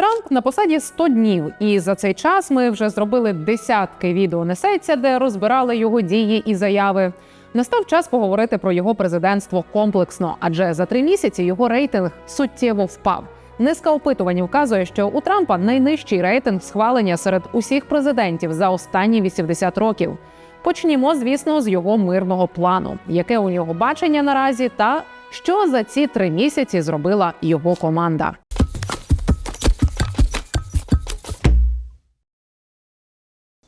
Трамп на посаді 100 днів, і за цей час ми вже зробили десятки відео несеться, де розбирали його дії і заяви. Настав час поговорити про його президентство комплексно, адже за три місяці його рейтинг суттєво впав. Низка опитувань вказує, що у Трампа найнижчий рейтинг схвалення серед усіх президентів за останні 80 років. Почнімо, звісно, з його мирного плану, яке у нього бачення наразі, та що за ці три місяці зробила його команда.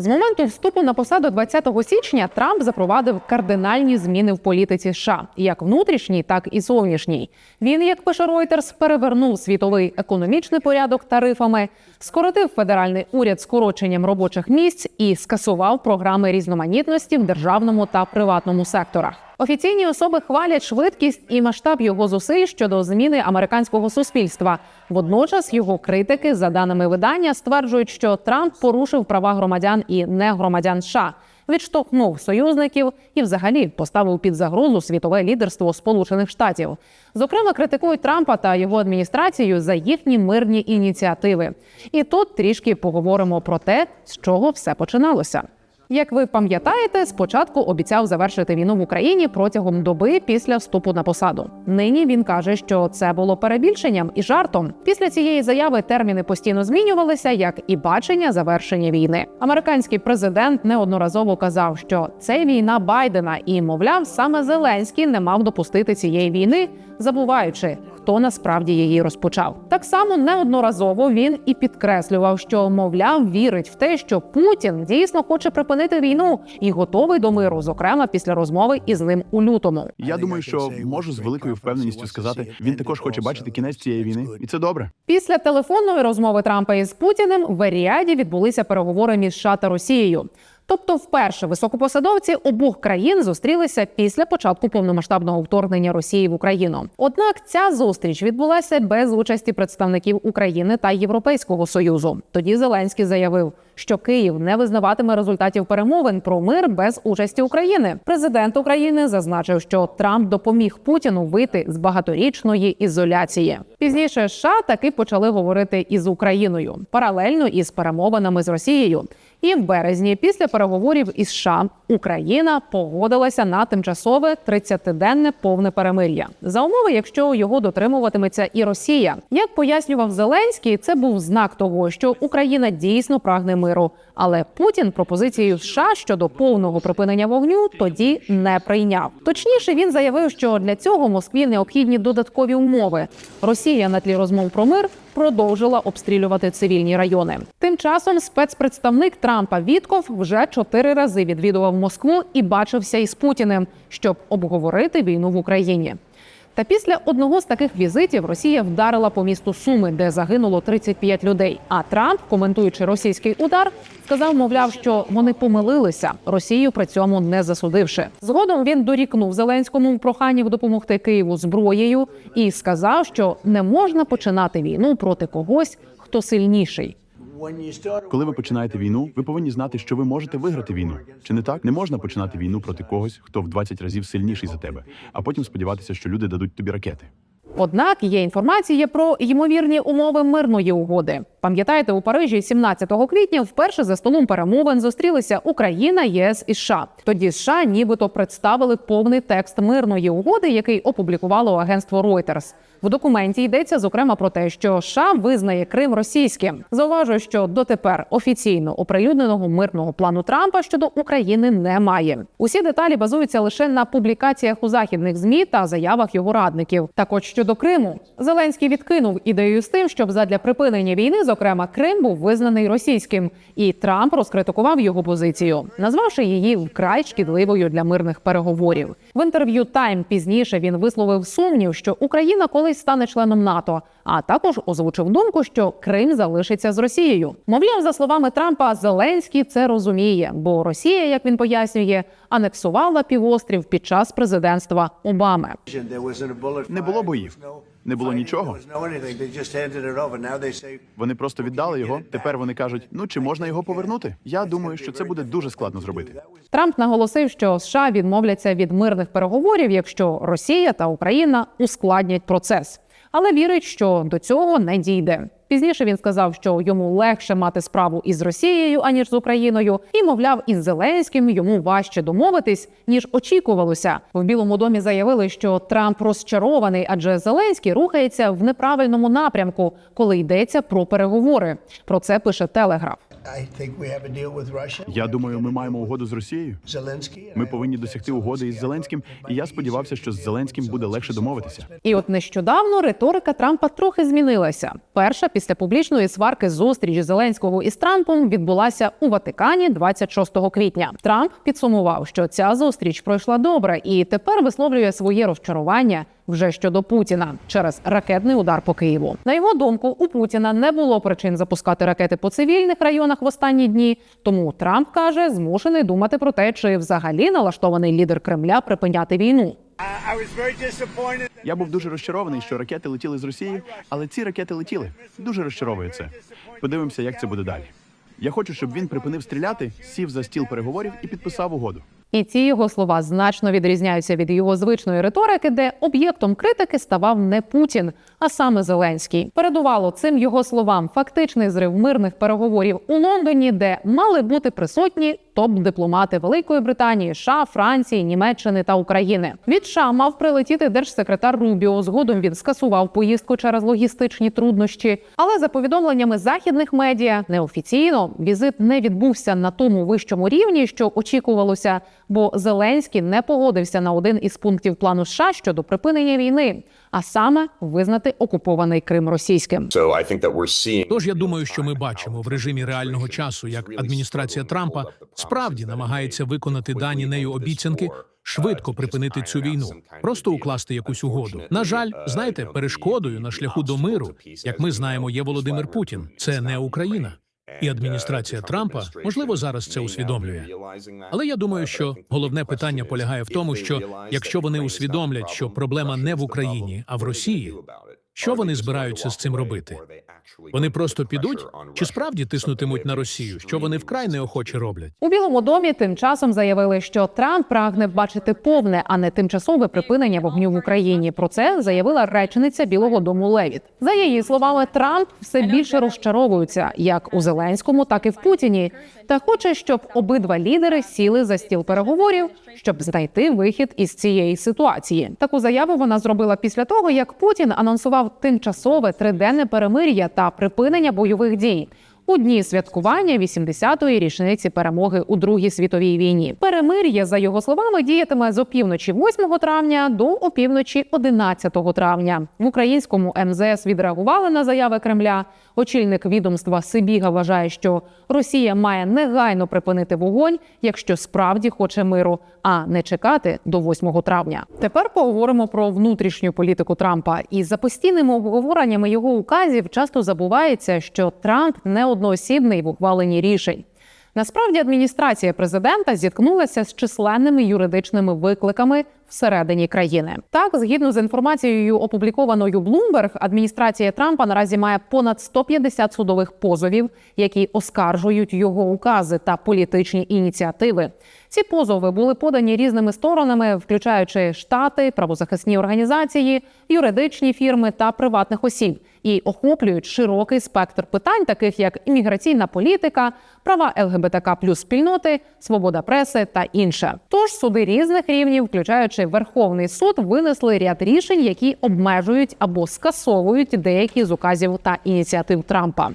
З моменту вступу на посаду 20 січня Трамп запровадив кардинальні зміни в політиці США, як внутрішній, так і зовнішній. Він, як пише Reuters, перевернув світовий економічний порядок тарифами, скоротив федеральний уряд скороченням робочих місць і скасував програми різноманітності в державному та приватному секторах. Офіційні особи хвалять швидкість і масштаб його зусиль щодо зміни американського суспільства. Водночас його критики, за даними видання, стверджують, що Трамп порушив права громадян і негромадян США, відштовхнув союзників і, взагалі, поставив під загрозу світове лідерство Сполучених Штатів. Зокрема, критикують Трампа та його адміністрацію за їхні мирні ініціативи. І тут трішки поговоримо про те, з чого все починалося. Як ви пам'ятаєте, спочатку обіцяв завершити війну в Україні протягом доби після вступу на посаду. Нині він каже, що це було перебільшенням і жартом. Після цієї заяви терміни постійно змінювалися, як і бачення завершення війни. Американський президент неодноразово казав, що це війна Байдена, і мовляв, саме Зеленський не мав допустити цієї війни, забуваючи. Хто насправді її розпочав, так само неодноразово він і підкреслював, що мовляв вірить в те, що Путін дійсно хоче припинити війну і готовий до миру, зокрема після розмови із ним у лютому. Я думаю, що можу з великою впевненістю сказати, він також хоче бачити кінець цієї війни, і це добре. Після телефонної розмови Трампа із Путіним в Еріаді відбулися переговори між США та Росією. Тобто, вперше високопосадовці обох країн зустрілися після початку повномасштабного вторгнення Росії в Україну. Однак ця зустріч відбулася без участі представників України та Європейського союзу. Тоді Зеленський заявив, що Київ не визнаватиме результатів перемовин про мир без участі України. Президент України зазначив, що Трамп допоміг Путіну вийти з багаторічної ізоляції. Пізніше США таки почали говорити із Україною паралельно із перемовинами з Росією. І в березні, після переговорів із США, Україна погодилася на тимчасове 30-денне повне перемир'я за умови, якщо його дотримуватиметься і Росія. Як пояснював Зеленський, це був знак того, що Україна дійсно прагне миру. Але Путін пропозицію США щодо повного припинення вогню тоді не прийняв. Точніше, він заявив, що для цього Москві необхідні додаткові умови. Росія на тлі розмов про мир продовжила обстрілювати цивільні райони. Тим часом спецпредставник Трампа Вітков вже чотири рази відвідував Москву і бачився із Путіним, щоб обговорити війну в Україні. Та після одного з таких візитів Росія вдарила по місту Суми, де загинуло 35 людей. А Трамп, коментуючи російський удар, сказав, мовляв, що вони помилилися Росію при цьому не засудивши. Згодом він дорікнув Зеленському в проханнях допомогти Києву зброєю і сказав, що не можна починати війну проти когось, хто сильніший. Коли ви починаєте війну, ви повинні знати, що ви можете виграти війну. Чи не так? Не можна починати війну проти когось, хто в 20 разів сильніший за тебе, а потім сподіватися, що люди дадуть тобі ракети. Однак є інформація про ймовірні умови мирної угоди. Пам'ятаєте, у Парижі 17 квітня вперше за столом перемовин зустрілися Україна, ЄС і США. Тоді США нібито представили повний текст мирної угоди, який опублікувало агентство Reuters. В документі йдеться зокрема про те, що США визнає Крим російським. Зауважую, що дотепер офіційно оприлюдненого мирного плану Трампа щодо України немає. Усі деталі базуються лише на публікаціях у західних змі та заявах його радників. Так от щодо Криму, Зеленський відкинув ідею з тим, щоб задля припинення війни, зокрема Крим, був визнаний російським, і Трамп розкритикував його позицію, назвавши її вкрай шкідливою для мирних переговорів. В інтерв'ю Тайм пізніше він висловив сумнів, що Україна колись стане членом НАТО, а також озвучив думку, що Крим залишиться з Росією. Мовляв, за словами Трампа, Зеленський це розуміє, бо Росія, як він пояснює, анексувала півострів під час президентства Обами. Не було боїв, не було нічого. Вони просто віддали його. Тепер вони кажуть: ну чи можна його повернути? Я думаю, що це буде дуже складно зробити. Трамп наголосив, що США відмовляться від мирних переговорів, якщо Росія та Україна ускладнять процес. Але вірить, що до цього не дійде. Пізніше він сказав, що йому легше мати справу із Росією аніж з Україною, і мовляв, із Зеленським йому важче домовитись ніж очікувалося. В Білому домі заявили, що Трамп розчарований, адже Зеленський рухається в неправильному напрямку, коли йдеться про переговори. Про це пише Телеграф. I think we have a deal with Russia. Я думаю, ми маємо угоду з Росією. Ми повинні досягти угоди із Зеленським, і я сподівався, що з Зеленським буде легше домовитися. І от нещодавно риторика Трампа трохи змінилася. Перша після публічної сварки зустрічі Зеленського із Трампом відбулася у Ватикані 26 квітня. Трамп підсумував, що ця зустріч пройшла добре, і тепер висловлює своє розчарування вже щодо Путіна через ракетний удар по Києву. На його думку, у Путіна не було причин запускати ракети по цивільних районах в останні дні. Тому Трамп каже, змушений думати про те, чи взагалі налаштований лідер Кремля припиняти війну. Я був дуже розчарований, що ракети летіли з Росії, але ці ракети летіли. Дуже розчаровує це. Подивимося, як це буде далі. Я хочу, щоб він припинив стріляти, сів за стіл переговорів і підписав угоду. І ці його слова значно відрізняються від його звичної риторики, де об'єктом критики ставав не Путін, а саме Зеленський. Передувало цим його словам фактичний зрив мирних переговорів у Лондоні, де мали бути присутні топ-дипломати Великої Британії, США, Франції, Німеччини та України. Від США мав прилетіти держсекретар Рубіо. Згодом він скасував поїздку через логістичні труднощі. Але за повідомленнями західних медіа, неофіційно візит не відбувся на тому вищому рівні, що очікувалося, бо Зеленський не погодився на один із пунктів плану США щодо припинення війни, а саме визнати окупований Крим російським. Тож я думаю, що ми бачимо в режимі реального часу, як адміністрація Трампа справді намагається виконати дані нею обіцянки. Швидко припинити цю війну, просто укласти якусь угоду. На жаль, знаєте, перешкодою на шляху до миру, як ми знаємо, є Володимир Путін. Це не Україна. І адміністрація Трампа можливо зараз це усвідомлює. Але я думаю, що головне питання полягає в тому, що якщо вони усвідомлять, що проблема не в Україні, а в Росії, що вони збираються з цим робити? Вони просто підуть чи справді тиснутимуть на Росію, що вони вкрай неохоче роблять? У Білому домі тим часом заявили, що Трамп прагне бачити повне, а не тимчасове припинення вогню в Україні. Про це заявила речниця Білого Дому Левіт. За її словами, Трамп все більше розчаровується як у Зеленському, так і в Путіні, та хоче, щоб обидва лідери сіли за стіл переговорів, щоб знайти вихід із цієї ситуації. Таку заяву вона зробила після того, як Путін анонсував тимчасове триденне перемир'я та припинення бойових дій. У дні святкування 80-ї річниці перемоги у Другій світовій війні. Перемир'я, за його словами, діятиме з опівночі 8 травня до опівночі 11 травня. В українському МЗС відреагували на заяви Кремля. Очільник відомства Сибіга вважає, що Росія має негайно припинити вогонь, якщо справді хоче миру, а не чекати до 8 травня. Тепер поговоримо про внутрішню політику Трампа. І за постійними обговореннями його указів часто забувається, що Трамп не одноосібний в ухваленні рішень. Насправді адміністрація президента зіткнулася з численними юридичними викликами всередині країни. Так, згідно з інформацією, опублікованою Bloomberg, адміністрація Трампа наразі має понад 150 судових позовів, які оскаржують його укази та політичні ініціативи. Ці позови були подані різними сторонами, включаючи штати, правозахисні організації, юридичні фірми та приватних осіб, і охоплюють широкий спектр питань, таких як імміграційна політика, права ЛГБТК плюс спільноти, свобода преси та інше. Тож суди різних рівнів, включаючи Верховний суд, винесли ряд рішень, які обмежують або скасовують деякі з указів та ініціатив Трампа.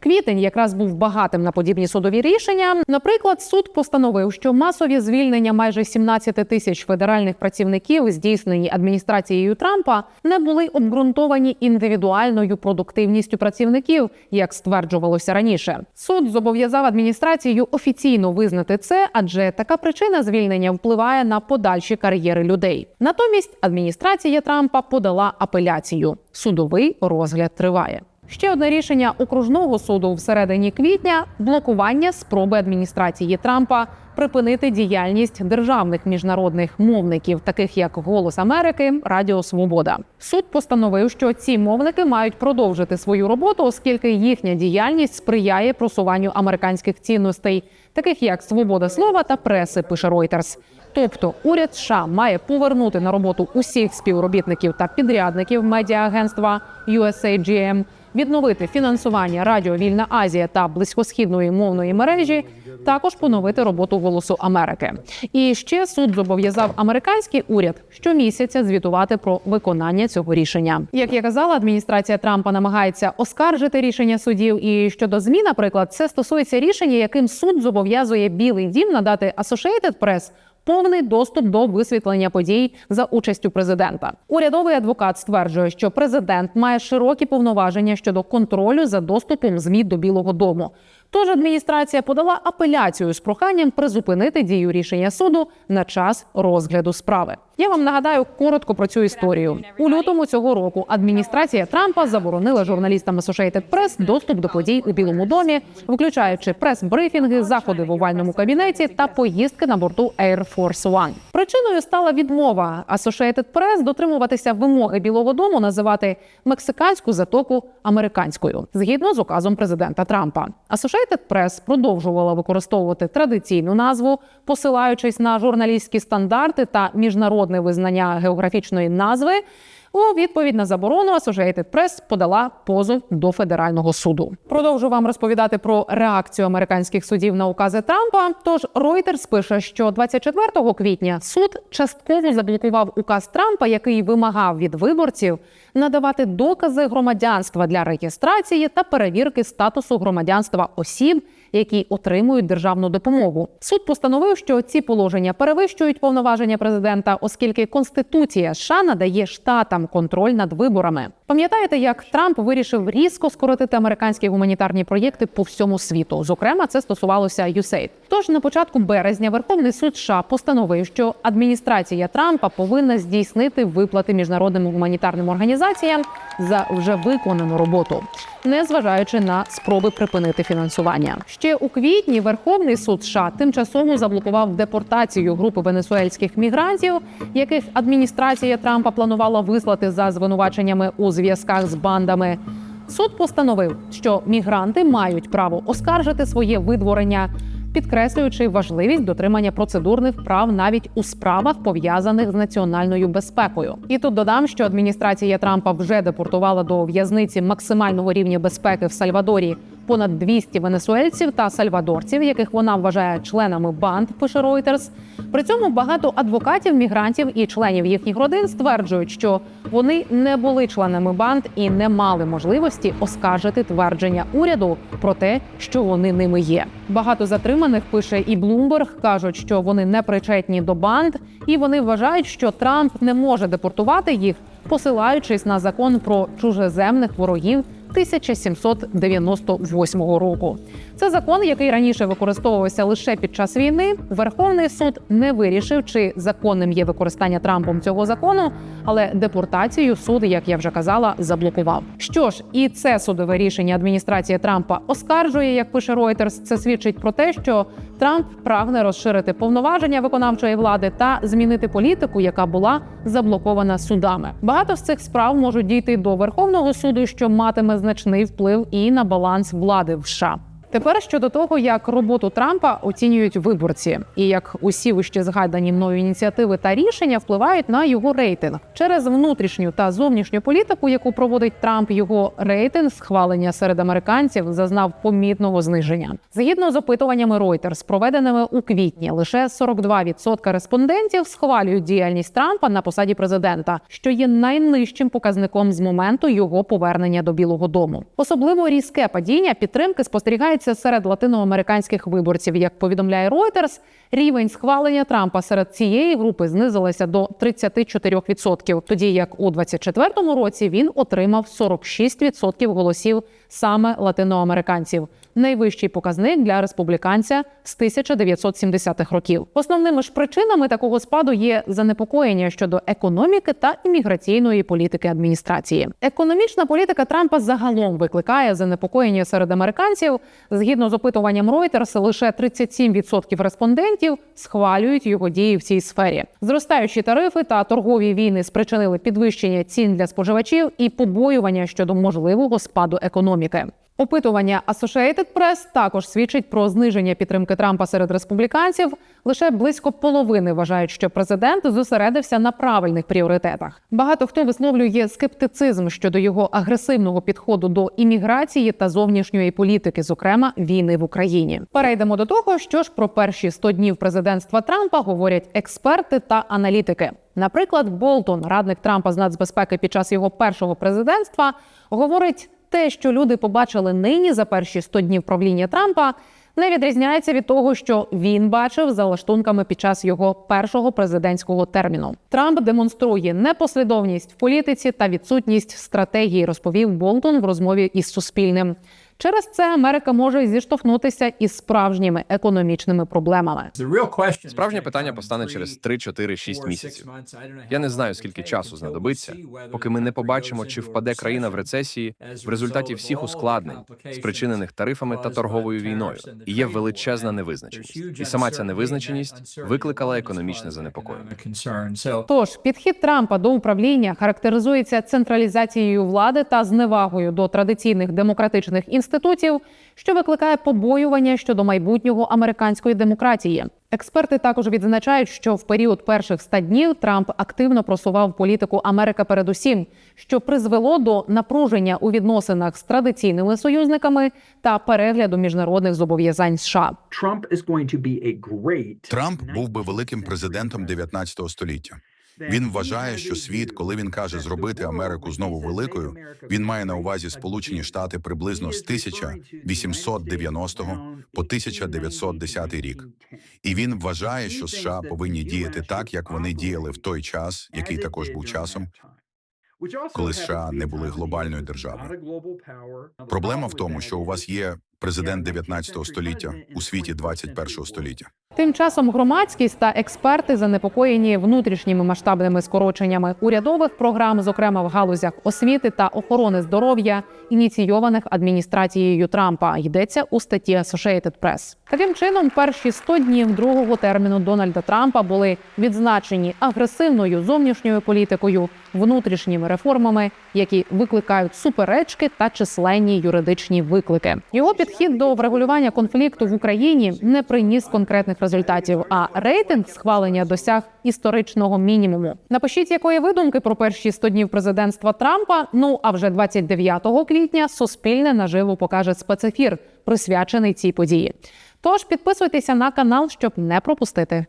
Квітень якраз був багатим на подібні судові рішення. Наприклад, суд постановив, що масові звільнення майже 17 тисяч федеральних працівників, здійснені адміністрацією Трампа, не були обґрунтовані індивідуальною продуктивністю працівників, як стверджувалося раніше. Суд зобов'язав адміністрацію офіційно визнати це, адже така причина звільнення впливає на подальші кар'єри людей. Натомість адміністрація Трампа подала апеляцію. Судовий розгляд триває. Ще одне рішення окружного суду всередині квітня блокування спроби адміністрації Трампа припинити діяльність державних міжнародних мовників, таких як Голос Америки, Радіо Свобода. Суд постановив, що ці мовники мають продовжити свою роботу, оскільки їхня діяльність сприяє просуванню американських цінностей, таких як свобода слова та преси. Пише Reuters. Тобто уряд США має повернути на роботу усіх співробітників та підрядників медіаагентства USAGM, відновити фінансування Радіо Вільна Азія та близькосхідної мовної мережі, також поновити роботу Голосу Америки. І ще суд зобов'язав американський уряд щомісяця звітувати про виконання цього рішення. Як я казала, адміністрація Трампа намагається оскаржити рішення судів. І щодо змін, наприклад, це стосується рішення, яким суд зобов'язує Білий Дім надати Associated Press повний доступ до висвітлення подій за участю президента. Урядовий адвокат стверджує, що президент має широкі повноваження щодо контролю за доступом змі до Білого Дому. Тож адміністрація подала апеляцію з проханням призупинити дію рішення суду на час розгляду справи. Я вам нагадаю коротко про цю історію. У лютому цього року адміністрація Трампа заборонила журналістам Associated Press доступ до подій у Білому домі, включаючи прес-брифінги, заходи в овальному кабінеті та поїздки на борту Air Force One. Причиною стала відмова Associated Press дотримуватися вимоги Білого Дому називати мексиканську затоку американською згідно з указом президента Трампа. Associated Press продовжувала використовувати традиційну назву, посилаючись на журналістські стандарти та міжнародне визнання географічної назви. У відповідь на заборону Associated Press подала позов до федерального суду. Продовжу вам розповідати про реакцію американських судів на укази Трампа. Тож Reuters пише, що 24 квітня суд частково заблокував указ Трампа, який вимагав від виборців надавати докази громадянства для реєстрації та перевірки статусу громадянства осіб, які отримують державну допомогу. Суд постановив, що ці положення перевищують повноваження президента, оскільки Конституція США надає штатам контроль над виборами. Пам'ятаєте, як Трамп вирішив різко скоротити американські гуманітарні проєкти по всьому світу? Зокрема, це стосувалося USAID. Тож на початку березня Верховний суд США постановив, що адміністрація Трампа повинна здійснити виплати міжнародним гуманітарним організаціям за вже виконану роботу, незважаючи на спроби припинити фінансування. Ще у квітні Верховний суд США тимчасово заблокував депортацію групи венесуельських мігрантів, яких адміністрація Трампа планувала вислати за звинуваченнями у зв'язках з бандами. Суд постановив, що мігранти мають право оскаржити своє видворення, підкреслюючи важливість дотримання процедурних прав навіть у справах пов'язаних з національною безпекою. І тут додам, що адміністрація Трампа вже депортувала до в'язниці максимального рівня безпеки в Сальвадорі понад 200 венесуельців та сальвадорців, яких вона вважає членами банд. Пише Reuters. При цьому багато адвокатів, мігрантів і членів їхніх родин стверджують, що вони не були членами банд і не мали можливості оскаржити твердження уряду про те, що вони ними є. Багато затриманих пише і Bloomberg, кажуть, що вони не причетні до банд, і вони вважають, що Трамп не може депортувати їх, посилаючись на закон про чужеземних ворогів 1798 року. Це закон, який раніше використовувався лише під час війни. Верховний суд не вирішив, чи законним є використання Трампом цього закону, але депортацію суд, як я вже казала, заблокував. Що ж, і це судове рішення адміністрації Трампа оскаржує, як пише Reuters. Це свідчить про те, що Трамп прагне розширити повноваження виконавчої влади та змінити політику, яка була заблокована судами. Багато з цих справ можуть дійти до Верховного суду, що матиме значний вплив і на баланс влади в США. Тепер щодо того, як роботу Трампа оцінюють виборці, і як усі вище згадані мною ініціативи та рішення впливають на його рейтинг через внутрішню та зовнішню політику, яку проводить Трамп, його рейтинг схвалення серед американців зазнав помітного зниження. Згідно з опитуваннями Reuters, проведеними у квітні, лише 42% респондентів схвалюють діяльність Трампа на посаді президента, що є найнижчим показником з моменту його повернення до Білого Дому. Особливо різке падіння підтримки спостерігається серед латиноамериканських виборців. Як повідомляє Reuters, рівень схвалення Трампа серед цієї групи знизилася до 34%, тоді як у 24-му році він отримав 46% голосів саме латиноамериканців. Найвищий показник для республіканця з 1970-х років. Основними ж причинами такого спаду є занепокоєння щодо економіки та імміграційної політики адміністрації. Економічна політика Трампа загалом викликає занепокоєння серед американців. Згідно з опитуванням Reuters, лише 37% респондентів схвалюють його дії в цій сфері. Зростаючі тарифи та торгові війни спричинили підвищення цін для споживачів і побоювання щодо можливого спаду економіки. Опитування Associated Press також свідчить про зниження підтримки Трампа серед республіканців. Лише близько половини вважають, що президент зосередився на правильних пріоритетах. Багато хто висловлює скептицизм щодо його агресивного підходу до імміграції та зовнішньої політики, зокрема війни в Україні. Перейдемо до того, що ж про перші 100 днів президентства Трампа говорять експерти та аналітики. Наприклад, Болтон, радник Трампа з нацбезпеки під час його першого президентства, говорить те, що люди побачили нині за перші 100 днів правління Трампа, не відрізняється від того, що він бачив за лаштунками під час його першого президентського терміну. Трамп демонструє непослідовність в політиці та відсутність стратегії, розповів Болтон в розмові із Суспільним. Через це Америка може зіштовхнутися із справжніми економічними проблемами. Справжнє питання постане через 3, 4, 6 місяців. Я не знаю, скільки часу знадобиться, поки ми не побачимо, чи впаде країна в рецесії в результаті всіх ускладнень, спричинених тарифами та торговою війною. І є величезна невизначеність. І сама ця невизначеність викликала економічне занепокоєння. Тож підхід Трампа до управління характеризується централізацією влади та зневагою до традиційних демократичних інститутів, що викликає побоювання щодо майбутнього американської демократії. Експерти також відзначають, що в період перших 100 днів Трамп активно просував політику Америка передусім, що призвело до напруження у відносинах з традиційними союзниками та перегляду міжнародних зобов'язань США. Трамп був би великим президентом 19 століття. Він вважає, що світ, коли він каже зробити Америку знову великою, він має на увазі Сполучені Штати приблизно з 1890 по 1910 рік. І він вважає, що США повинні діяти так, як вони діяли в той час, який також був часом, коли США не були глобальною державою. Проблема в тому, що у вас є президент 19 століття у світі 21 століття. Тим часом громадськість та експерти занепокоєні внутрішніми масштабними скороченнями урядових програм, зокрема в галузях освіти та охорони здоров'я, ініційованих адміністрацією Трампа. Йдеться у статті Associated Press. Таким чином, перші 100 днів другого терміну Дональда Трампа були відзначені агресивною зовнішньою політикою, внутрішніми реформами, які викликають суперечки та численні юридичні виклики. Його підхід до врегулювання конфлікту в Україні не приніс конкретних результатів. А рейтинг схвалення досяг історичного мінімуму. Напишіть, якої ви думки про перші 100 днів президентства Трампа. Ну а вже 29 квітня Суспільне наживо покаже спецефір, присвячений цій події. Тож підписуйтеся на канал, щоб не пропустити